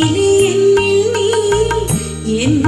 எண்ணில் நீ என்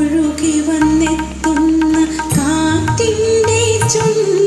ഒഴുകി വന്നെത്തുന്ന കാറ്റിന്റെ ചുണ്ടുകൾ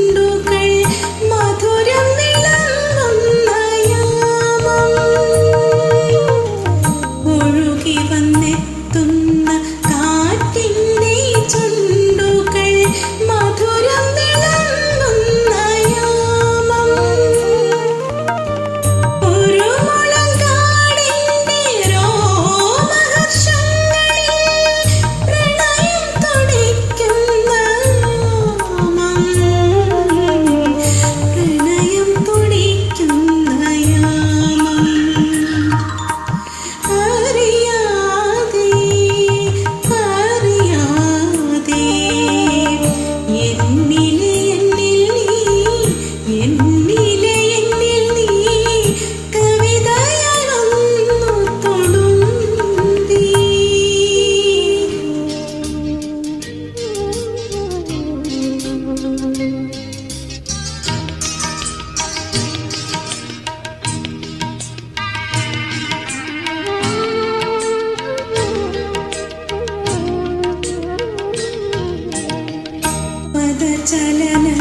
चलन